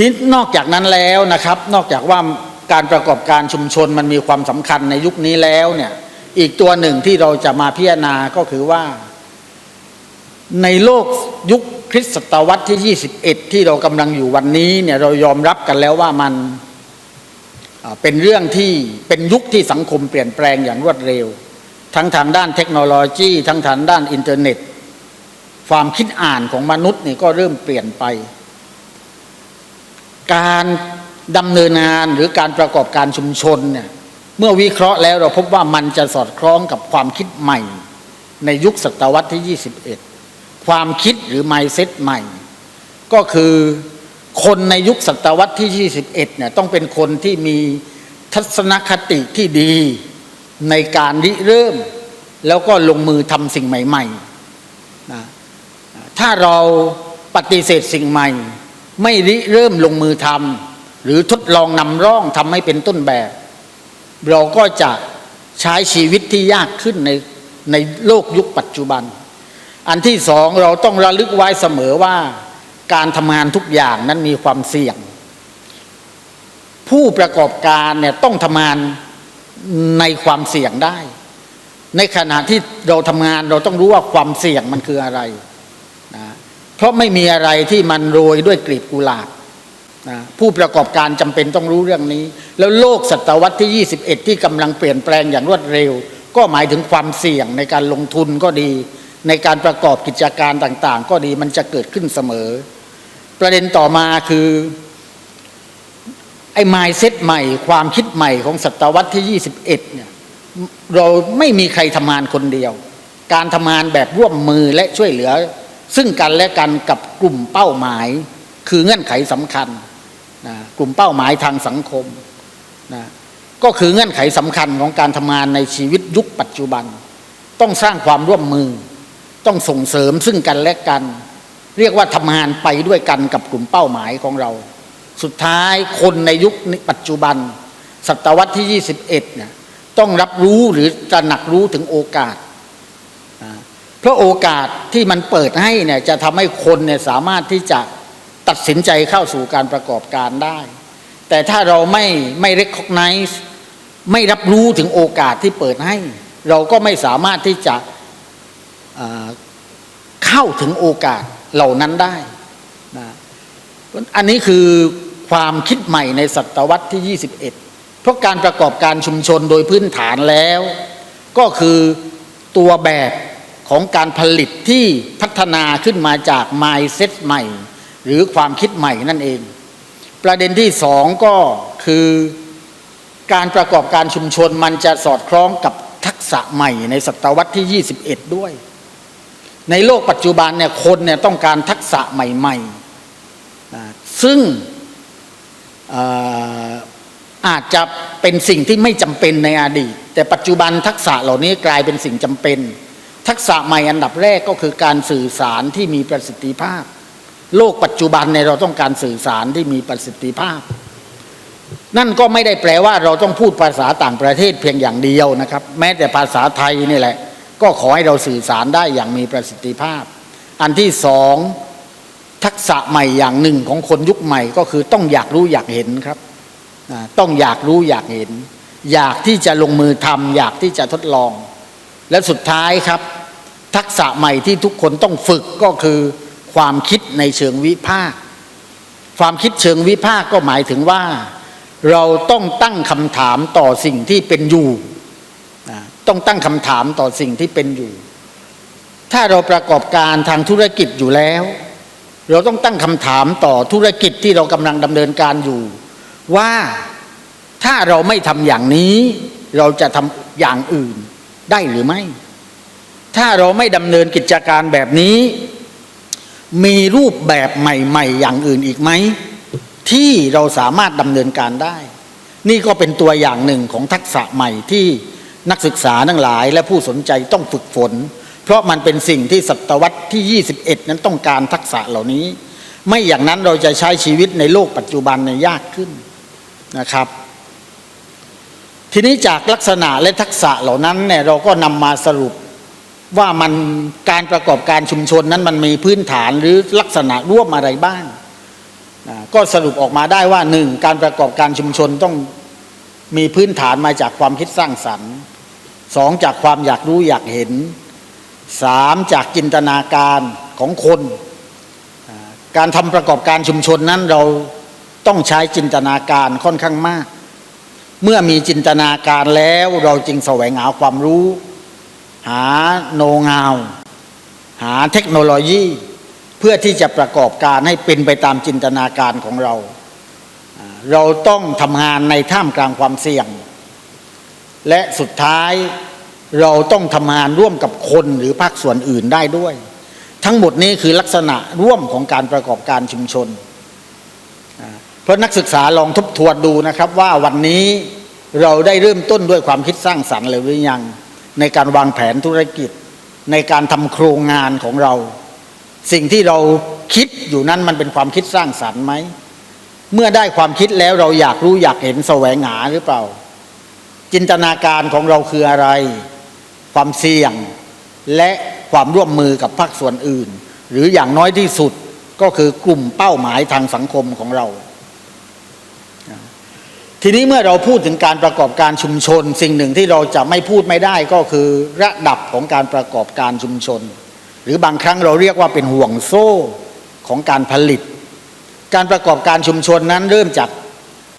ที่นอกจากนั้นแล้วนะครับ นอกจากว่าการประกอบการชุมชนมันมีความสำคัญในยุคนี้แล้วเนี่ยอีกตัวหนึ่งที่เราจะมาพิจารณาก็คือว่า ในโลกยุคคริสตศตวรรษที่ 21 ที่เรากำลังอยู่วันนี้เนี่ยเรายอมรับกันแล้วว่ามันเป็นเรื่องที่เป็นยุคที่สังคมเปลี่ยนแปลงอย่างรวดเร็ว ทั้งทางด้านเทคโนโลยี ทั้งทางด้านอินเทอร์เน็ต ความคิดอ่านของมนุษย์นี่ก็เริ่มเปลี่ยนไป การดำเนินงานหรือการประกอบการชุมชนเนี่ยเมื่อวิเคราะห์แล้วเราพบว่ามันจะสอดคล้องกับความคิดใหม่ ในยุคศตวรรษที่ 21 ความคิดหรือ mindset ใหม่ ก็คือคนในยุคศตวรรษที่ 21เนี่ยต้องเป็นคนที่มีทัศนคติที่ดีในการริเริ่ม แล้วก็ลงมือทำสิ่งใหม่ๆนะถ้าเราปฏิเสธสิ่งใหม่ ไม่ริเริ่มลงมือทำหรือทดลองนำร่องทำให้เป็นต้นแบบ เราก็จะใช้ชีวิตที่ยากขึ้นในในโลกยุคปัจจุบัน อันที่สองเราต้องระลึกไว้เสมอว่าการทำงานทุกอย่างนั้นมีความเสี่ยง ผู้ประกอบการเนี่ยต้องทำงานในความเสี่ยงได้ ในขณะที่เราทำงานเราต้องรู้ว่าความเสี่ยงมันคืออะไร เพราะไม่มีอะไรที่มันโรยด้วยกลีบกุหลาบนะผู้ประกอบการจำเป็นต้องรู้เรื่องนี้ แล้วโลกศตวรรษที่ 21 ที่กำลังเปลี่ยนแปลงอย่างรวดเร็ว ก็หมายถึงความเสี่ยงในการลงทุนก็ดี ในการประกอบกิจการต่างๆ ก็ดีมันจะเกิดขึ้นเสมอ ประเด็นต่อมาคือไอ้ mindset ใหม่ ความคิดใหม่ของศตวรรษที่ 21เนี่ยเราไม่มีใครทำงานคนเดียว การทำงานแบบร่วมมือและช่วยเหลือ ซึ่งกันและกันกับกลุ่มเป้าหมาย คือเงื่อนไขสำคัญนะกลุ่มเป้าหมายทางสังคมนะก็คือเงื่อนไขสำคัญของการทำงานในชีวิตยุคปัจจุบัน ต้องสร้างความร่วมมือ ต้องส่งเสริมซึ่งกันและกัน เรียกว่าทำงานไปด้วยกันกับกลุ่มเป้าหมายของเรา สุดท้ายคนในยุคปัจจุบัน ศตวรรษที่ 21เนี่ยต้องรับรู้หรือตระหนักรู้ถึงโอกาส เพราะโอกาสที่มันเปิดให้เนี่ยจะทำให้คนเนี่ยสามารถที่จะตัดสินใจเข้าสู่การประกอบการได้ แต่ถ้าเราไม่ไม่ recognize ไม่รับรู้ถึงโอกาสที่เปิดให้ เราก็ไม่สามารถที่จะเข้าถึงโอกาสเหล่านั้นได้นะอันนี้คือความคิดใหม่ในศตวรรษที่ 21 เพราะการประกอบการชุมชนโดยพื้นฐานแล้ว ก็คือตัวแบบ ของการผลิตที่พัฒนาขึ้นมาจาก mindset ใหม่ หรือความคิดใหม่นั่นเอง ประเด็นที่สองก็คือการประกอบการชุมชนมันจะสอดคล้องกับทักษะใหม่ในศตวรรษที่ 21 ด้วย ในโลกปัจจุบันเนี่ยคนเนี่ยต้องการทักษะใหม่ๆ ซึ่งอาจจะเป็นสิ่งที่ไม่จำเป็นในอดีต แต่ปัจจุบันทักษะเหล่านี้กลายเป็นสิ่งจำเป็น ทักษะใหม่อันดับแรกก็คือการสื่อสารที่มีประสิทธิภาพ โลกปัจจุบันเนี่ยเราต้องการสื่อสารที่มีประสิทธิภาพ นั่นก็ไม่ได้แปลว่าเราต้องพูดภาษาต่างประเทศเพียงอย่างเดียวนะครับ แม้แต่ภาษาไทยนี่แหละ ก็ขอให้เราสื่อสารได้อย่างมีประสิทธิภาพ อันที่สองทักษะใหม่อย่างหนึ่งของคนยุคใหม่ก็คือต้องอยากรู้อยากเห็นครับต้องอยากรู้อยากเห็น อยากที่จะลงมือทำอยากที่จะทดลอง และสุดท้ายครับ ทักษะใหม่ที่ทุกคนต้องฝึกก็คือความคิดในเชิงวิพากษ์ความคิดเชิงวิพากษ์ก็หมายถึงว่า เราต้องตั้งคำถามต่อสิ่งที่เป็นอยู่ ต้องตั้งคำถามต่อสิ่งที่เป็นอยู่ ถ้าเราประกอบการทางธุรกิจอยู่แล้ว เราต้องตั้งคำถามต่อธุรกิจที่เรากำลังดำเนินการอยู่ ว่าถ้าเราไม่ทำอย่างนี้ เราจะทำอย่างอื่นได้หรือไม่ ถ้าเราไม่ดำเนินกิจการแบบนี้ มีรูปแบบใหม่ ๆ อย่างอื่นอีกไหม ที่เราสามารถดำเนินการได้ นี่ก็เป็นตัวอย่างหนึ่งของทักษะใหม่ที่นักศึกษาทั้งหลายและผู้สนใจต้องฝึกฝน เพราะมันเป็นสิ่งที่ศตวรรษที่ 21 นั้นต้องการทักษะเหล่านี้ ไม่อย่างนั้นเราจะใช้ชีวิตในโลกปัจจุบันเนี่ยยากขึ้นนะครับ ทีนี้จากลักษณะและทักษะเหล่านั้นเนี่ยเราก็นำมาสรุป ว่ามันการประกอบการชุมชนนั้นมันมีพื้นฐานหรือลักษณะร่วมอะไรบ้างก็สรุปออกมาได้ว่าหนึ่งการประกอบการชุมชนต้องมีพื้นฐานมาจากความคิดสร้างสรรค์สองจากความอยากรู้อยากเห็นสามจากจินตนาการของคน การทำประกอบการชุมชนนั้นเราต้องใช้จินตนาการค่อนข้างมาก เมื่อมีจินตนาการแล้วเราจึงแสวงหาความรู้ หาโนงาว หาเทคโนโลยี เพื่อที่จะประกอบการให้เป็นไปตามจินตนาการของเรา เราต้องทำงานในท่ามกลางความเสี่ยง และสุดท้ายเราต้องทำงานร่วมกับคนหรือภาคส่วนอื่นได้ด้วย ทั้งหมดนี้คือลักษณะร่วมของการประกอบการชุมชน เพราะนักศึกษาลองทบทวนดูนะครับว่าวันนี้เราได้เริ่มต้นด้วยความคิดสร้างสรรค์หรือยัง ในการวางแผนธุรกิจ ในการทำโครงงานของเรา สิ่งที่เราคิดอยู่นั้นมันเป็นความคิดสร้างสรรค์ไหม เมื่อได้ความคิดแล้วเราอยากรู้อยากเห็นแสวงหาหรือเปล่า จินตนาการของเราคืออะไร ความเสี่ยง และความร่วมมือกับภาคส่วนอื่น หรืออย่างน้อยที่สุดก็คือกลุ่มเป้าหมายทางสังคมของเรา ทีนี้เมื่อเราพูดถึงการประกอบการชุมชน สิ่งหนึ่งที่เราจะไม่พูดไม่ได้ก็คือระดับของการประกอบการชุมชน หรือบางครั้งเราเรียกว่าเป็นห่วงโซ่ของการผลิต การประกอบการชุมชนนั้นเริ่มจาก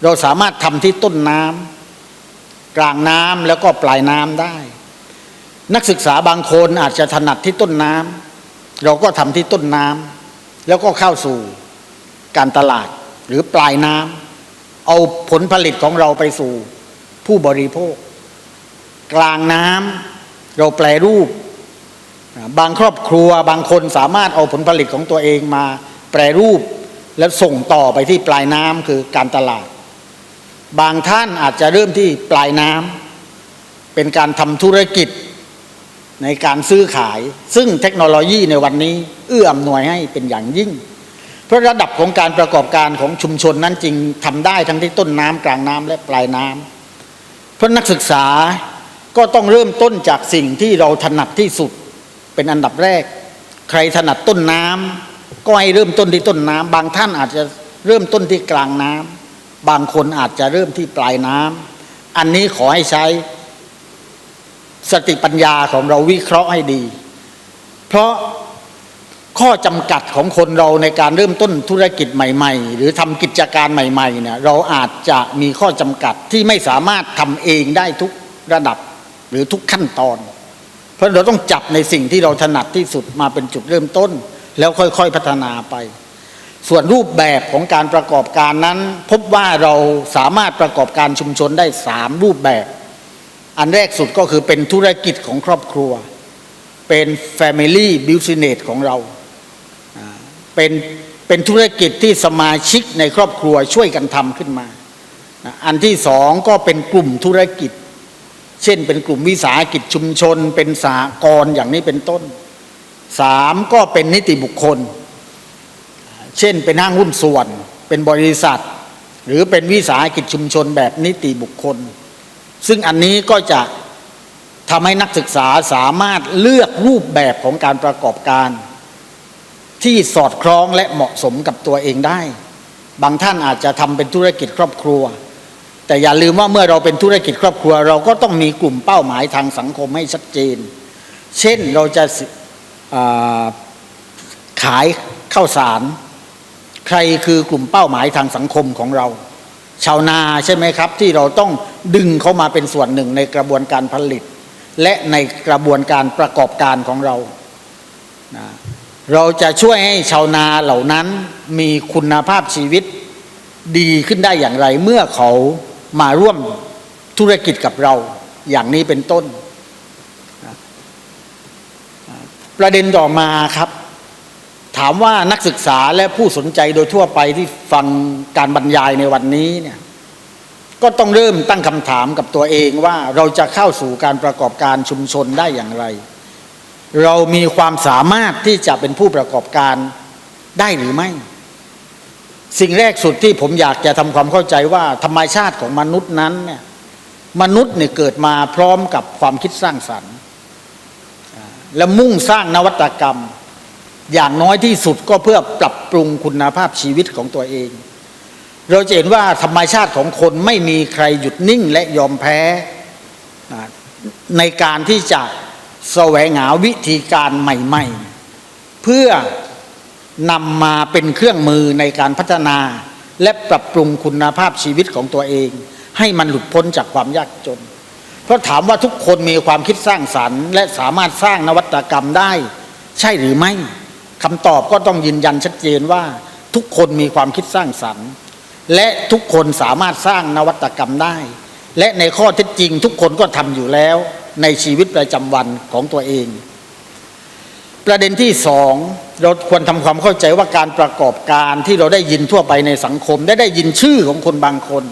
เราสามารถทำที่ต้นน้ำกลางน้ำแล้วก็ปลายน้ำได้ นักศึกษาบางคนอาจจะถนัดที่ต้นน้ำเราก็ทำที่ต้นน้ำแล้วก็เข้าสู่การตลาดหรือปลายน้ำ เอาผลผลิตของเราไปสู่ผู้บริโภค กลางน้ำเราแปลรูป บางครอบครัวบางคนสามารถเอาผลผลิตของตัวเองมาแปรรูป แล้วส่งต่อไปที่ปลายน้ำคือการตลาด บางท่านอาจจะเริ่มที่ปลายน้ำเป็นการทำธุรกิจในการซื้อขาย ซึ่งเทคโนโลยีในวันนี้ เอื้ออำนวยให้เป็นอย่างยิ่ง ราะระดับของการประกอบการของชุมชนนั้นจริงทำได้ทั้งที่ต้นน้ำกลางน้ำและปลายน้ำเพราะนักศึกษาก็ต้องเริ่มต้นจากสิ่งที่เราถนัดที่สุดเป็นอันดับแรก ใครถนัดต้นน้ำก็ให้เริ่มต้นที่ต้นน้ำบางท่านอาจจะเริ่มต้นที่กลางน้ำบางคนอาจจะเริ่มที่ปลายน้ำอันนี้ขอให้ใช้สติปัญญาของเราวิเคราะห์ให้ดี เพราะ ข้อจำกัดของคนเราในการเริ่มต้นธุรกิจใหม่ ๆ หรือทำกิจการใหม่ๆเนี่ยเราอาจจะมีข้อจำกัดที่ไม่สามารถทำเองได้ทุกระดับหรือทุกขั้นตอน เพราะเราต้องจับในสิ่งที่เราถนัดที่สุดมาเป็นจุดเริ่มต้น แล้วค่อยๆพัฒนาไป ส่วนรูปแบบของการประกอบการนั้น พบว่าเราสามารถประกอบการชุมชนได้สามรูปแบบ อันแรกสุดก็คือเป็นธุรกิจของครอบครัว เป็น Family Business ของเราอ่า เป็นเป็นธุรกิจที่สมาชิกในครอบครัวช่วยกันทำขึ้นมา อันที่สองก็เป็นกลุ่มธุรกิจ เช่นเป็นกลุ่มวิสาหกิจชุมชน เป็นสหกรอย่างนี้เป็นต้นสามก็เป็นนิติบุคคล เช่นเป็นห้างหุ้นส่วน เป็นบริษัท หรือเป็นวิสาหกิจชุมชนแบบนิติบุคคล ซึ่งอันนี้ก็จะทำให้นักศึกษาสามารถเลือกรูปแบบของการประกอบการ ที่สอดคล้องและเหมาะสมกับตัวเองได้ บางท่านอาจจะทำเป็นธุรกิจครอบครัว แต่อย่าลืมว่าเมื่อเราเป็นธุรกิจครอบครัว เราก็ต้องมีกลุ่มเป้าหมายทางสังคมให้ชัดเจน เช่นเราจะาขายข้าวสาร ใครคือกลุ่มเป้าหมายทางสังคมของเรา ชาวนาใช่ไหมครับ ที่เราต้องดึงเขามาเป็นส่วนหนึ่งในกระบวนการผลิต และในกระบวนการประกอบการของเรานะ เราจะช่วยให้ชาวนาเหล่านั้นมีคุณภาพชีวิตดีขึ้นได้อย่างไร เมื่อเขามาร่วมธุรกิจกับเราอย่างนี้เป็นต้น ประเด็นต่อมาครับ ถามว่านักศึกษาและผู้สนใจโดยทั่วไปที่ฟังการบรรยายในวันนี้เนี่ยก็ต้องเริ่มตั้งคำถามกับตัวเองว่าเราจะเข้าสู่การประกอบการชุมชนได้อย่างไร เรามีความสามารถที่จะเป็นผู้ประกอบการได้หรือไม่ สิ่งแรกสุดที่ผมอยากจะทำความเข้าใจว่าธรรมชาติของมนุษย์นั้นเนี่ยมนุษย์เนี่ยเกิดมาพร้อมกับความคิดสร้างสรรค์ และมุ่งสร้างนวัตกรรม อย่างน้อยที่สุดก็เพื่อปรับปรุงคุณภาพชีวิตของตัวเอง เราจะเห็นว่าธรรมชาติของคนไม่มีใครหยุดนิ่งและยอมแพ้ในการที่จะ แสวงหาวิธีการใหม่ ๆ เพื่อนำมาเป็นเครื่องมือในการพัฒนา และปรับปรุงคุณภาพชีวิตของตัวเอง ให้มันหลุดพ้นจากความยากจน เพราะถามว่าทุกคนมีความคิดสร้างสรรค์ และสามารถสร้างนวัตกรรมได้ ใช่หรือไม่คำตอบก็ต้องยืนยันชัดเจนว่า ทุกคนมีความคิดสร้างสรรค์ และทุกคนสามารถสร้างนวัตกรรมได้ และในข้อเท็จจริงทุกคนก็ทำอยู่แล้ว ในชีวิตประจำวันของตัวเอง ประเด็นที่สองเราควรทำความเข้าใจว่าการประกอบการที่เราได้ยินทั่วไปในสังคม ได้ได้ยินชื่อของคนบางคน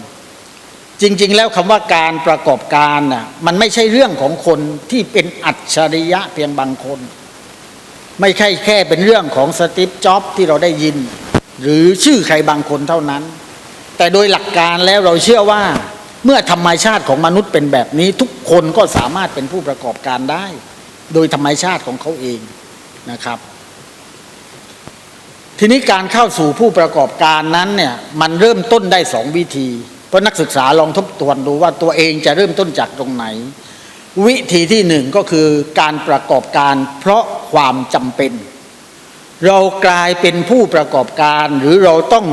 จริง ๆ แล้วคำว่าการประกอบการน่ะมันไม่ใช่เรื่องของคนที่เป็นอัจฉริยะเพียงบางคน ไม่ใช่แค่เป็นเรื่องของสตีฟจ็อบที่เราได้ยิน หรือชื่อใครบางคนเท่านั้น แต่โดยหลักการแล้วเราเชื่อว่า เมื่อธรรมชาติของมนุษย์เป็นแบบนี้ ทุกคนก็สามารถเป็นผู้ประกอบการได้ โดยธรรมชาติของเขาเองนะครับ ทีนี้การเข้าสู่ผู้ประกอบการนั้นเนี่ยมันเริ่มต้นได้สองวิธี เพราะนักศึกษาลองทบทวนดูว่าตัวเองจะเริ่มต้นจากตรงไหน วิธีที่หนึ่งก็คือการประกอบการเพราะความจำเป็น เรากลายเป็นผู้ประกอบการหรือเราต้อง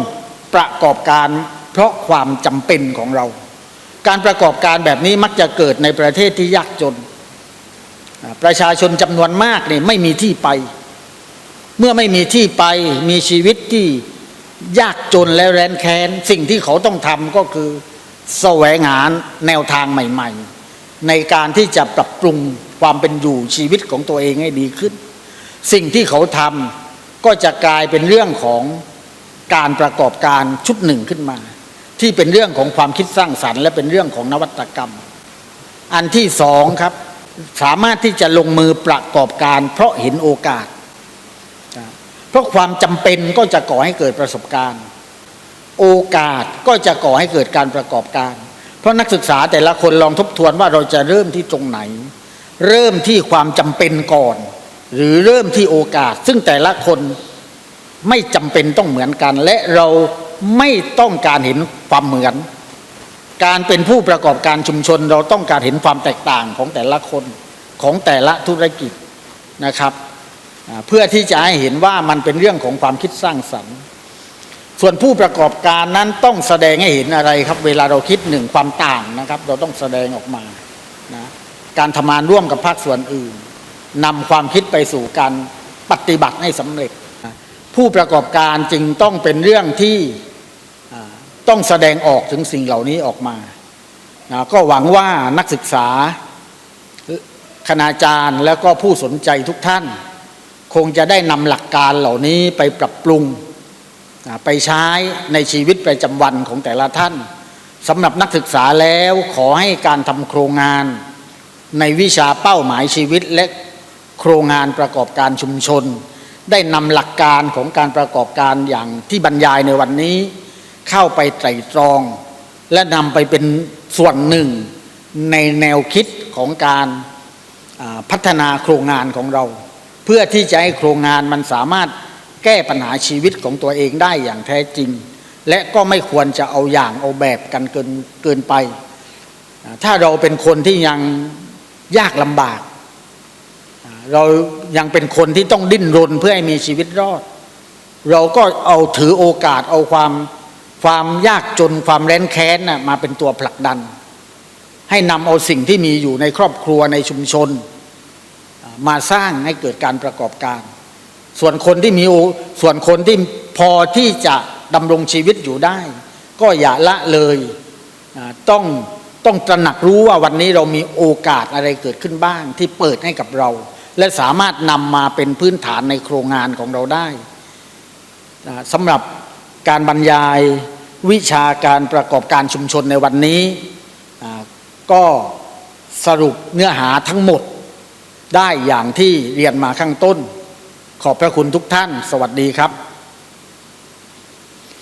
ประกอบการเพราะความจำเป็นของเรา การประกอบการแบบนี้มักจะเกิดในประเทศที่ยากจน ประชาชนจำนวนมากเนี่ยไม่มีที่ไป เมื่อไม่มีที่ไปมีชีวิตที่ยากจนและแร้นแค้น สิ่งที่เขาต้องทำก็คือแสวงหาแนวทางใหม่ ๆ ในการที่จะปรับปรุงความเป็นอยู่ชีวิตของตัวเองให้ดีขึ้น สิ่งที่เขาทำก็จะกลายเป็นเรื่องของการประกอบการชุดหนึ่งขึ้นมา ที่เป็นเรื่องของความคิดสร้างสรรค์ และเป็นเรื่องของนวัตกรรม อันที่สองครับ สามารถที่จะลงมือประกอบการ เพราะเห็นโอกาส เพราะความจำเป็นก็จะก่อให้เกิดประสบการณ์ โอกาสก็จะก่อให้เกิดการประกอบการ เพราะนักศึกษาแต่ละคนลองทบทวนว่าเราจะเริ่มที่ตรงไหน เริ่มที่ความจำเป็นก่อน หรือเริ่มที่โอกาส ซึ่งแต่ละคนไม่จำเป็นต้องเหมือนกันและเรา ไม่ต้องการเห็นความเหมือน การเป็นผู้ประกอบการชุมชน เราต้องการเห็นความแตกต่างของแต่ละคนของแต่ละธุรกิจนะครับ เพื่อที่จะให้เห็นว่ามันเป็นเรื่องของความคิดสร้างสรรค์ ส่วนผู้ประกอบการนั้นต้องแสดงให้เห็นอะไรครับ เวลาเราคิดหนึ่งความต่างนะครับ เราต้องแสดงออกมานะการทำงานร่วมกับภาคส่วนอื่นนำความคิดไปสู่การปฏิบัติให้สำเร็จ ผู้ประกอบการจึงต้องเป็นเรื่องที่ ต้องแสดงออกถึงสิ่งเหล่านี้ออกมานะก็หวังว่านักศึกษาคณาจารย์แล้วก็ผู้สนใจทุกท่าน คงจะได้นำหลักการเหล่านี้ไปปรับปรุงไปใช้ในชีวิตประจำวันของแต่ละท่านสำหรับนักศึกษาแล้วขอให้การทำโครงงาน ในวิชาเป้าหมายชีวิตและโครงงานประกอบการชุมชน ได้นำหลักการของการประกอบการอย่างที่บรรยายในวันนี้ เข้าไปไตรตรอง และนำไปเป็นส่วนหนึ่งในแนวคิดของการพัฒนาโครงงานของเรา เพื่อที่จะให้โครงงานมันสามารถแก้ปัญหาชีวิตของตัวเองได้อย่างแท้จริง และก็ไม่ควรจะเอาอย่างเอาแบบกันเกินเกินไป ถ้าเราเป็นคนที่ยังยากลำบาก เรายังเป็นคนที่ต้องดิ้นรนเพื่อให้มีชีวิตรอด เราก็เอาถือโอกาสเอาความ ความยากจนความแร้นแค้นนะมาเป็นตัวผลักดัน ให้นำเอาสิ่งที่มีอยู่ในครอบครัวในชุมชน มาสร้างให้เกิดการประกอบการ ส่วนคนที่มีส่วนคนที่พอที่จะดำรงชีวิตอยู่ได้ ก็อย่าละเลยต้องต้องตระหนักรู้ว่าวันนี้เรามีโอกาสอะไรเกิดขึ้นบ้างที่เปิดให้กับเรา และสามารถนำมาเป็นพื้นฐานในโครงงานของเราได้สำหรับ การบรรยายวิชาการประกอบการชุมชนในวันนี้ ก็สรุปเนื้อหาทั้งหมดได้อย่างที่เรียนมาข้างต้น ขอบพระคุณทุกท่าน สวัสดีครับ